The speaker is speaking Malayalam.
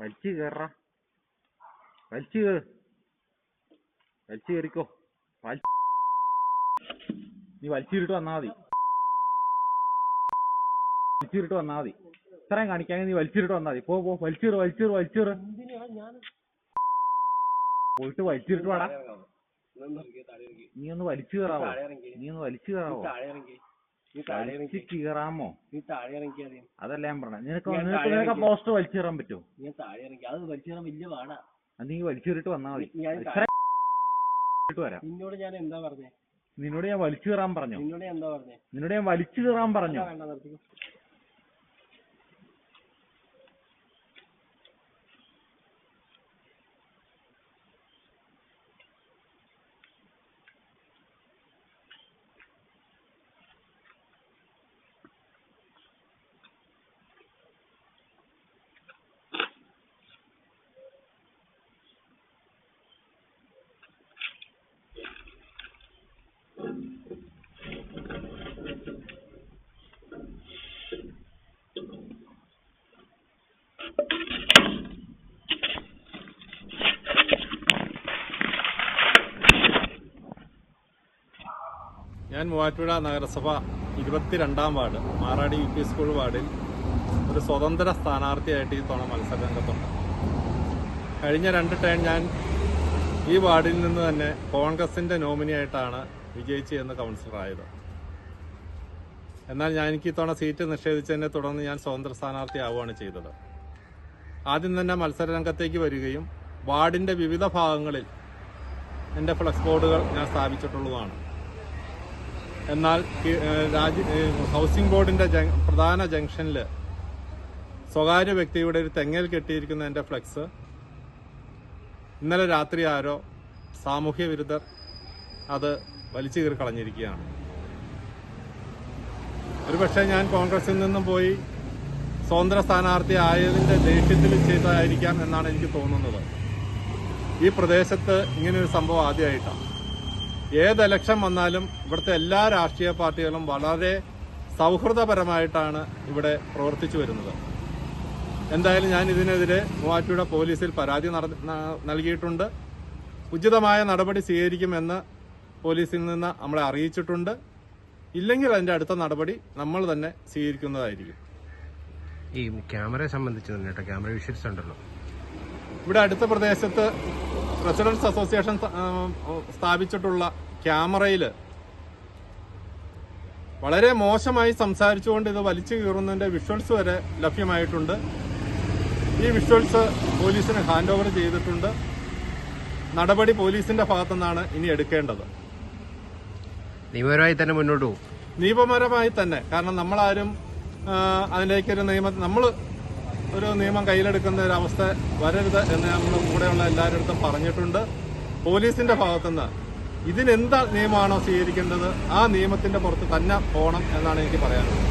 വലിച്ചു കയറ വലിച്ചു കയറ് വലിച്ചു കയറിക്കോ നീ വലിച്ചിട്ട് വന്നാ മതി. വലിച്ചിട്ട് വന്നാ മതി. ഇത്രയും കാണിക്കാൻ നീ വലിച്ചിട്ട് വന്നാ മതി. പോ പോ. വലിച്ചീറ് വലിച്ചീറ് വലിച്ചീറ് പോയിട്ട് വലിച്ചിട്ട് വാടാ. നീ ഒന്ന് വലിച്ചു കയറാവോ നീ ഒന്ന് വലിച്ചു കയറാവോ വലിച്ചു കീറാമോ നീ താഴെ ഇറങ്ങിയാൽ അതല്ല ഞാൻ പറഞ്ഞത് നിനക്ക് ഞാൻ നിനക്ക് താഴെ നിനക്ക് ഇറങ്ങി. പോസ്റ്റർ വലിച്ചു കയറാൻ പറ്റുമോ ഞാൻ താഴെ ഇറങ്ങി. അത് വലിച്ചു തരാൻ വലിയ പാടാ. അത് നീ വലിച്ചേറിട്ട് വന്നാ മതി. ഞാൻ ഇത്ര ഇട്ട് വരാം. നിന്നോട് ഞാൻ എന്താ പറഞ്ഞേ? നിന്നോട് ഞാൻ വലിച്ചു കയറാൻ പറഞ്ഞു? നിന്നോട് ഞാൻ എന്താ പറഞ്ഞേ? നിന്നോട് ഞാൻ വലിച്ചു കയറാൻ പറഞ്ഞു? വേണ്ട നിർത്തിക്കോ. ഞാൻ മൂവാറ്റുപുഴ നഗരസഭ ഇരുപത്തിരണ്ടാം ward Maradi U P school വാർഡിൽ ഒരു സ്വതന്ത്ര സ്ഥാനാർത്ഥിയായിട്ട് ഈ തവണ മത്സര രംഗത്തുണ്ട്. കഴിഞ്ഞ രണ്ട് ടേൺ ഞാൻ ഈ വാർഡിൽ നിന്ന് തന്നെ കോൺഗ്രസിന്റെ നോമിനിയായിട്ടാണ് വിജയിച്ച് എന്ന് കൗൺസിലറായത് എന്നാൽ ഞാൻ എനിക്ക് ഇത്തവണ സീറ്റ് നിഷേധിച്ചതിനെ തുടർന്ന് ഞാൻ സ്വതന്ത്ര സ്ഥാനാർത്ഥിയാവുകയാണ് ചെയ്തത്. ആദ്യം തന്നെ മത്സരരംഗത്തേക്ക് വരികയും വാർഡിന്റെ വിവിധ ഭാഗങ്ങളിൽ എന്റെ ഫ്ലക്സ് ബോർഡുകൾ ഞാൻ സ്ഥാപിച്ചിട്ടുള്ളതാണ്. എന്നാൽ രാജ്യ ഹൗസിംഗ് ബോർഡിന്റെ പ്രധാന ജംഗ്ഷനിൽ സ്വകാര്യ വ്യക്തിയുടെ ഒരു തെങ്ങൽ കെട്ടിയിരിക്കുന്ന എന്റെ ഫ്ലക്സ് ഇന്നലെ രാത്രി ആരോ സാമൂഹ്യ വിരുദ്ധർ അത് വലിച്ചു കീറി കളഞ്ഞിരിക്കുകയാണ്. ഒരുപക്ഷെ ഞാൻ കോൺഗ്രസിൽ നിന്നും പോയി സ്വതന്ത്ര സ്ഥാനാർത്ഥി ആയതിന്റെ ദേഷ്യത്തിൽ ചെയ്തതായിരിക്കാം എന്നാണ് എനിക്ക് തോന്നുന്നത്. ഈ പ്രദേശത്ത് ഇങ്ങനൊരു സംഭവം ആദ്യമായിട്ടാണ്. ഏത് ഇലക്ഷൻ വന്നാലും ഇവിടുത്തെ എല്ലാ രാഷ്ട്രീയ പാർട്ടികളും വളരെ സൗഹൃദപരമായിട്ടാണ് ഇവിടെ പ്രവർത്തിച്ചു വരുന്നത്. എന്തായാലും ഞാൻ ഇതിനെതിരെ മൂവാറ്റുപുഴ പോലീസിൽ പരാതി നൽകിയിട്ടുണ്ട്. ഉചിതമായ നടപടി സ്വീകരിക്കുമെന്ന് പോലീസിൽ നിന്ന് നമ്മളെ അറിയിച്ചിട്ടുണ്ട്. ഇല്ലെങ്കിൽ അതിന്റെ അടുത്ത നടപടി നമ്മൾ തന്നെ സ്വീകരിക്കുന്നതായിരിക്കും. ഈ ക്യാമറയെ സംബന്ധിച്ച് തന്നെ കേട്ടോ ക്യാമറ വിഷ്വൽസ് ഉണ്ടല്ലോ ഇവിടെ അടുത്ത പ്രദേശത്ത് റെസിഡൻസ് അസോസിയേഷൻ സ്ഥാപിച്ചിട്ടുള്ള ക്യാമറയിൽ വളരെ മോശമായി സംസാരിച്ചുകൊണ്ട് ഇത് വലിച്ചു കീറുന്നതിന്റെ വിഷ്വൽസ് വരെ ലഭ്യമായിട്ടുണ്ട്. ഈ വിഷ്വൽസ് പോലീസിന് ഹാൻഡ് ഓവർ ചെയ്തിട്ടുണ്ട്. നടപടി പോലീസിന്റെ ഭാഗത്തുനിന്നാണ് ഇനി എടുക്കേണ്ടത്. നിയമപരമായി തന്നെ മുന്നോട്ട് പോകും. നിയമപരമായി തന്നെ കാരണം നമ്മളാരും അതിലേക്കൊരു നിയമം നമ്മൾ ഒരു നിയമം കയ്യിലെടുക്കുന്ന ഒരു അവസ്ഥ വരരുത് എന്ന് നമ്മൾ കൂടെയുള്ള എല്ലാവരുടെ പറഞ്ഞിട്ടുണ്ട്. പോലീസിന്റെ ഭാഗത്തുനിന്ന് ഇതിനെന്താ നിയമമാണോ സ്വീകരിക്കേണ്ടത്? ആ നിയമത്തിന്റെ പുറത്ത് തന്നെ പോകണം എന്നാണ് എനിക്ക് പറയാനുള്ളത്.